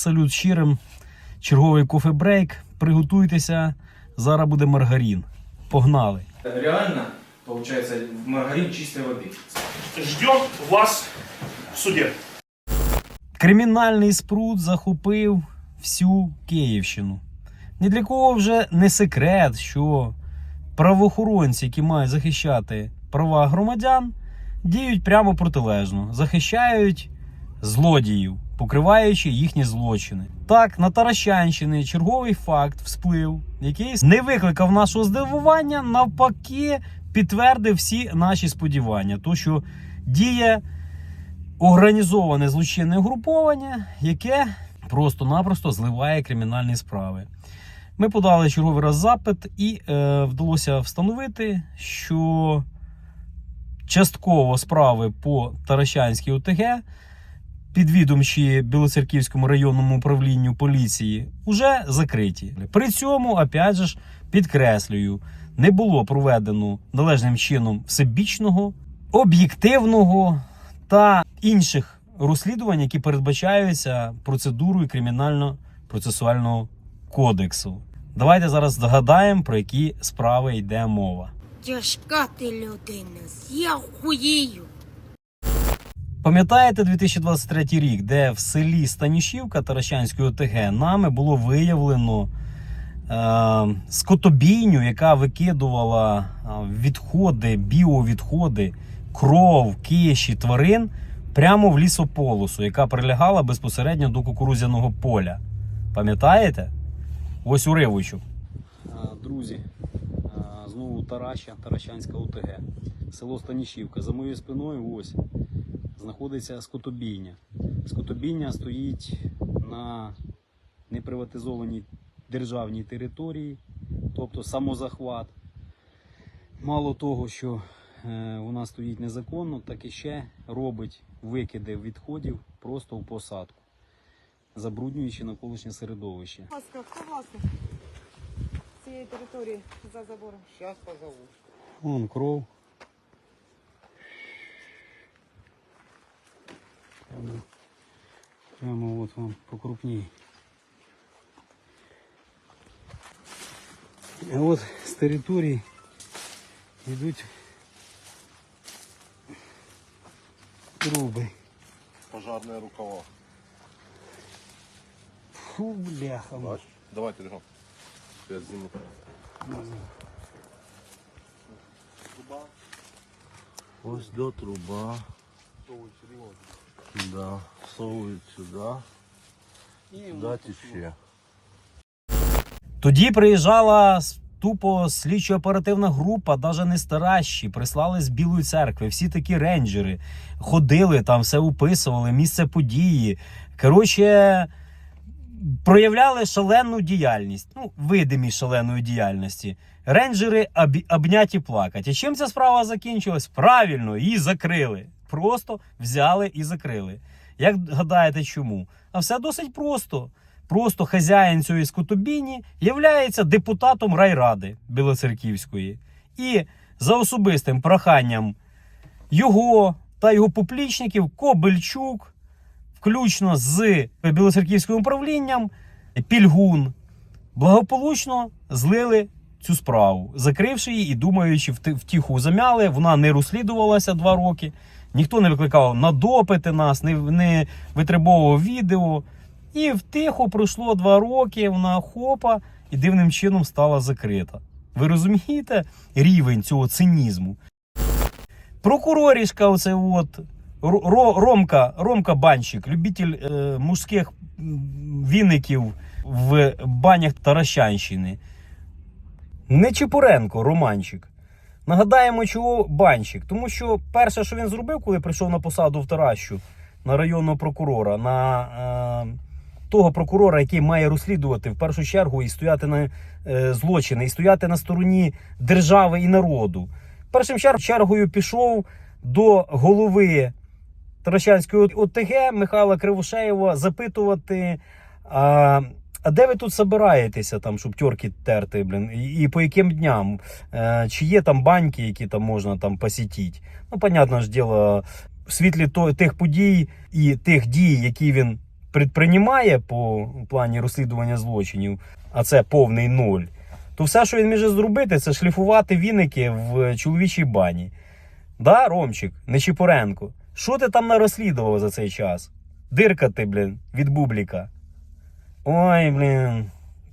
салют щирим. Черговий кофе-брейк. Приготуйтеся, зараз буде маргарин. Погнали. Реально, получается, маргарин чистой воды. Ждем вас в суде. Кримінальний спрут захопив всю Київщину. Ні для кого вже не секрет, що правоохоронці, які мають захищати права громадян, діють прямо протилежно, захищають злодіїв, покриваючи їхні злочини. Так, на Таращанщині черговий факт всплив, який не викликав нашого здивування, навпаки, підтвердив всі наші сподівання. То, що діє організоване злочинне угруповання, яке просто-напросто зливає кримінальні справи. Ми подали черговий раз запит і е, вдалося встановити, що частково справи по Таращанській ОТГ, підвідомчі Білоцерківському районному управлінню поліції, уже закриті. При цьому, опять же підкреслюю, не було проведено належним чином всебічного, об'єктивного та інших розслідувань, які передбачаються процедурою кримінально-процесуального кодексу. Давайте зараз догадаємо, про які справи йде мова. Тяжка ти людина, я хуєю. Пам'ятаєте 2023 рік, де в селі Станішівка Таращанської ОТГ нами було виявлено е, скотобійню, яка викидувала е, відходи, біовідходи, кров, киші тварин прямо в лісополосу, яка прилягала безпосередньо до кукурудзяного поля. Пам'ятаєте? Ось уривочок. Друзі, знову Тараща, Таращанська ОТГ. Село Станішівка. За моєю спиною ось знаходиться скотобійня. Скотобійня стоїть на неприватизованій державній території, тобто самозахват. Мало того, що е, вона стоїть незаконно, так і ще робить викиди відходів просто в посадку, забруднюючи навколишнє середовище. Ласка, хто власник цієї території за забором? Сейчас позову. Вон кров. Прямо, прямо от вам покрупнее. А от з території йдуть труби. Пожарные рукава. Фу, бляха. Бач, давайте бегом. Я зиму. Ось до труба. Да, совують сюди. Сюди ще. Тоді приїжджала тупо слідчо-оперативна група, навіть не старащі, прислали з Білої церкви. Всі такі рейнджери ходили там, все описували, місце події. Коротше, проявляли шалену діяльність, ну, видимість шаленої діяльності. Рейнджери обняті плакать. І чим ця справа закінчилась? Правильно, її закрили. Просто взяли і закрили. Як гадаєте, чому? А все досить просто. Просто хазяїн цієї скотобійні являється депутатом райради Білоцерківської. І за особистим проханням його та його поплічників Кобельчук, включно з Білоцерківським управлінням, Пільгун, благополучно злили цю справу, закривши її і думаючи, втіху замяли. Вона не розслідувалася два роки. Ніхто не викликав на допити нас, не, не витребовував відео. І втихо пройшло два роки, вона хопа і дивним чином стала закрита. Ви розумієте рівень цього цинізму? Прокурорішка, оце от Ро- Ро- Ромка, Ромка Банщик, любитель е, мужських віників в банях Таращанщини. Не Чепуренко, Романчик. Нагадаємо, чого банщик. Тому що перше, що він зробив, коли прийшов на посаду в Таращу на районного прокурора, на е, того прокурора, який має розслідувати в першу чергу і стояти на е, злочини, і стояти на стороні держави і народу. Першим чер- чергою пішов до голови Таращанської ОТГ Михайла Кривошеєва запитувати. А, а де ви тут собираєтеся, там, щоб тьорки терти, блін, і, і по яким дням? Е, чи є там баньки, які там можна там посітити? Ну, понятно ж діло, в світлі то, тих подій і тих дій, які він предпринімає по плані розслідування злочинів, а це повний нуль, то все, що він може зробити, це шліфувати віники в чоловічій бані. Да, Ромчик, Нечіпоренко, що ти там нарозслідував за цей час? Дирка ти, блін, від бубліка. Ой, блін,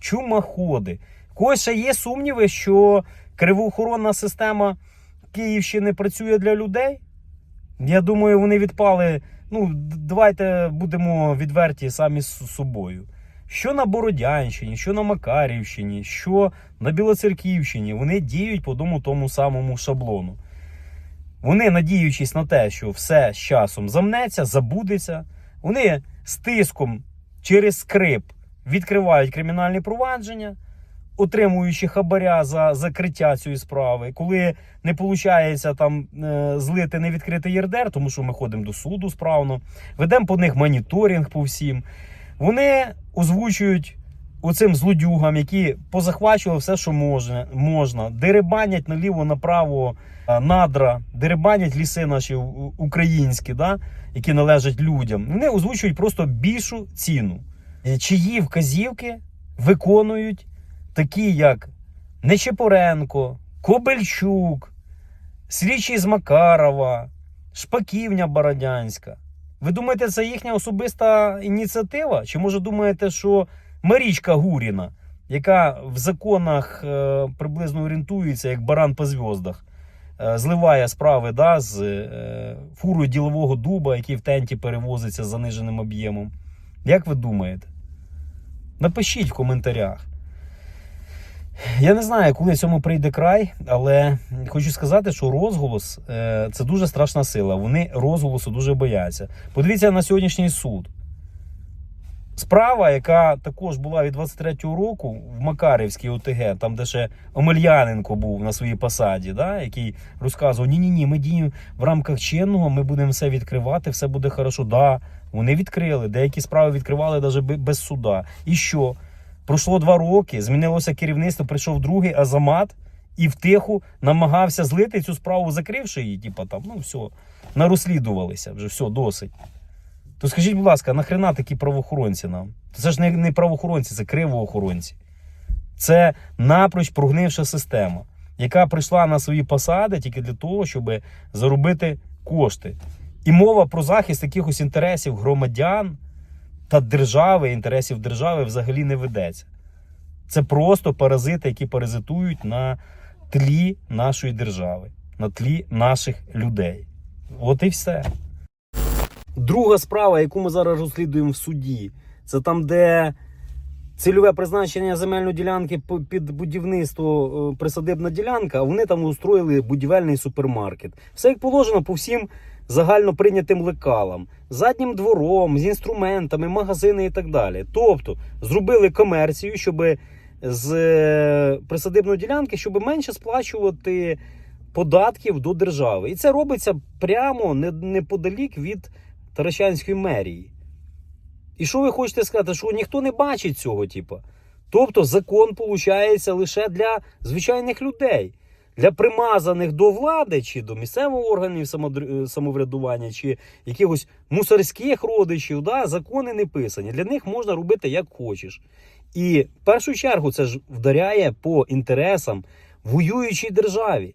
чумаходи. Когось ще є сумніви, що кривоохоронна система Київщини працює для людей? Я думаю, вони відпали. Ну, давайте будемо відверті самі з собою. Що на Бородянщині, що на Макарівщині, що на Білоцерківщині, вони діють по одному тому самому шаблону. Вони, надіючись на те, що все з часом замнеться, забудеться, вони з тиском через скрип відкривають кримінальні провадження, отримуючи хабаря за закриття цієї справи. Коли не виходить там е, злити не відкритий ЄРДР, тому що ми ходимо до суду справно, ведемо по них моніторинг по всім. Вони озвучують оцим злодюгам, які позахвачували все, що можна, можна деребанять наліво направо е, надра, деребанять ліси наші українські, да, які належать людям. Вони озвучують просто більшу ціну. Е, Чиї вказівки виконують такі, як Нечепоренко, Кобельчук, слідчий з Макарова, Шпаківня Бородянська. Ви думаєте, це їхня особиста ініціатива? Чи може думаєте, що Марічка Гуріна, яка в законах е, приблизно орієнтується як баран по зв'яздах, е, зливає справи да, з е, фурою ділового дуба, який в тенті перевозиться з заниженим об'ємом? Як ви думаєте? Напишіть в коментарях. Я не знаю, коли цьому прийде край, але хочу сказати, що розголос це дуже страшна сила. Вони розголосу дуже бояться. Подивіться на сьогоднішній суд. Справа, яка також була від 23-го року в Макарівській ОТГ, там де ще Омельяненко був на своїй посаді, да, який розказував: ні-ні ні, ми діємо в рамках чинного, ми будемо все відкривати, все буде хорошо. Да, вони відкрили. Деякі справи відкривали навіть без суда. І що? Пройшло два роки, змінилося керівництво, прийшов другий Азамат і втиху намагався злити цю справу, закривши її. Типа там, ну все, нарозслідувалися, вже все, досить. То скажіть, будь ласка, нахрена такі правоохоронці нам? Це ж не, не правоохоронці, це кривоохоронці. Це напроч прогнивша система, яка прийшла на свої посади тільки для того, щоб заробити кошти. І мова про захист якихось інтересів громадян та держави, інтересів держави взагалі не ведеться. Це просто паразити, які паразитують на тлі нашої держави, на тлі наших людей. От і все. Друга справа, яку ми зараз розслідуємо в суді, це там, де цільове призначення земельної ділянки під будівництво е, присадибна ділянка, а вони там устроїли будівельний супермаркет. Все як положено по всім загально прийнятим лекалам, заднім двором, з інструментами, магазини і так далі. Тобто зробили комерцію, щоб з е, присадибної ділянки, щоб менше сплачувати податків до держави. І це робиться прямо неподалік від Таращанської мерії. І що ви хочете сказати, що ніхто не бачить цього, типу? Тобто закон виходить лише для звичайних людей, для примазаних до влади, чи до місцевих органів е, самоврядування, чи якихось мусорських родичів. Да? Закони не писані. Для них можна робити як хочеш. І в першу чергу це ж вдаряє по інтересам воюючій державі.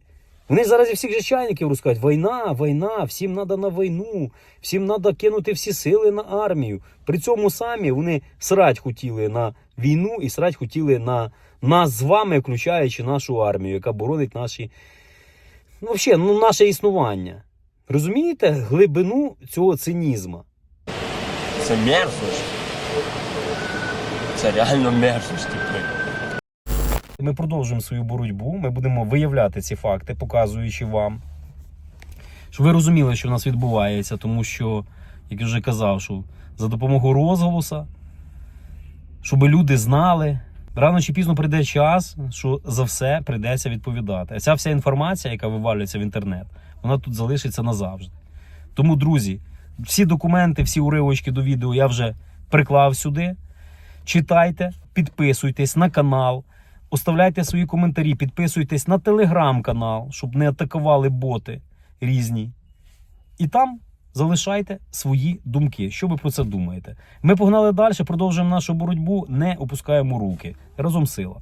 Вони зараз і всіх же чайників розкажуть, війна, війна, всім треба на війну, всім треба кинути всі сили на армію. При цьому самі вони срать хотіли на війну і срать хотіли на нас з вами, включаючи нашу армію, яка боронить наші, ну, взагалі, ну, наше існування. Розумієте глибину цього цинізму? Це мерзость. Це реально мерзость. типу. Ми продовжуємо свою боротьбу. Ми будемо виявляти ці факти, показуючи вам, щоб ви розуміли, що в нас відбувається, тому що, як я вже казав, що за допомогою розголоса, щоб люди знали, рано чи пізно прийде час, що за все прийдеться відповідати. А ця вся інформація, яка вивалюється в інтернет, вона тут залишиться назавжди. Тому, друзі, всі документи, всі уривочки до відео я вже приклав сюди. Читайте, підписуйтесь на канал, оставляйте свої коментарі, підписуйтесь на телеграм-канал, щоб не атакували боти різні. І там залишайте свої думки. Що ви про це думаєте? Ми погнали далі, продовжуємо нашу боротьбу, не опускаємо руки. Разом сила.